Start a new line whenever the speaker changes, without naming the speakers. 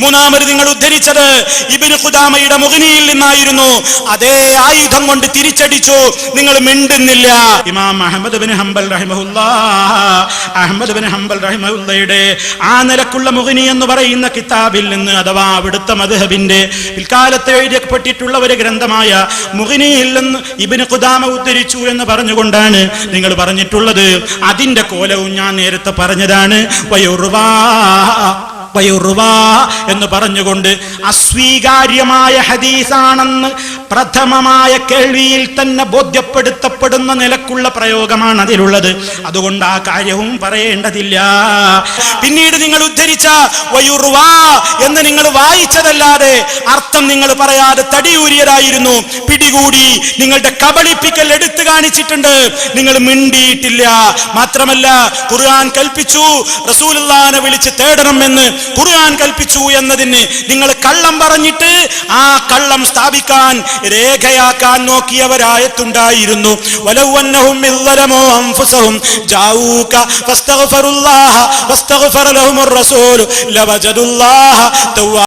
മൂന്നാമത് നിങ്ങൾ ഉദ്ധരിച്ചത് ഇബിന് ഖുദാമയുടെ മുഖനിയിൽ നിന്നായിരുന്നു. അതേ ആയുധം കൊണ്ട് തിരിച്ചടിച്ചു. നിങ്ങൾ മിണ്ടുന്നില്ല. ഇമാം അഹമ്മദ് ബിൻ ഹംബൽ റഹിമഹുല്ലാ അഹമ്മദ് ബിൻ ഹംബൽ റഹിമഹുല്ലയുടെ ആ നിലക്കുള്ള മുഖിനി എന്ന് പറയുന്ന കിതാബിൽ നിന്ന് അഥവാ അവിടുത്തെ മധുഹബിന്റെ പിൽക്കാലത്ത് എഴുതപ്പെട്ടിട്ടുള്ള ഒരു ഗ്രന്ഥമായ മുഖിനിയിൽ നിന്ന് ഇബിന് ഖുദാമ ഉദ്ധരിച്ചു എന്ന് പറഞ്ഞുകൊണ്ടാണ് നിങ്ങൾ പറഞ്ഞിട്ടുള്ളത്. അതിന്റെ കോലവും ഞാൻ നേരത്തെ പറഞ്ഞതാണ്. വയോറുവാ എന്ന് പറഞ്ഞുകൊണ്ട് അസ്വീകാര്യമായ ഹദീസാണെന്ന് പ്രഥമമായ കേൾവിയിൽ തന്നെ ബോധ്യപ്പെടുത്തപ്പെടുന്ന നിലക്കുള്ള പ്രയോഗമാണ് അതിലുള്ളത്. അതുകൊണ്ട് ആ കാര്യവും പറയേണ്ടതില്ല. പിന്നീട് നിങ്ങൾ ഉദ്ധരിച്ച വയുർവാ എന്ന് നിങ്ങൾ വായിച്ചതല്ലാതെ അർത്ഥം നിങ്ങൾ പറയാതെ തടിയൂരിയതായിരുന്നു. പിടികൂടി നിങ്ങളുടെ കബളിപ്പിക്കൽ എടുത്തു കാണിച്ചിട്ടുണ്ട്. നിങ്ങൾ മിണ്ടിയിട്ടില്ല. മാത്രമല്ല ഖുർആൻ കൽപ്പിച്ചു. റസൂലുള്ളാനെ വിളിച്ച് തേടണം എന്ന് ഖുർആൻ കൽപ്പിച്ചു എന്നതിന് നിങ്ങൾ കള്ളം പറഞ്ഞിട്ട് ആ കള്ളം സ്ഥാപിക്കാൻ രേഖയാക്കാൻ നോക്കിയവരായത്തുണ്ടായിരുന്നു വലവന്നഹും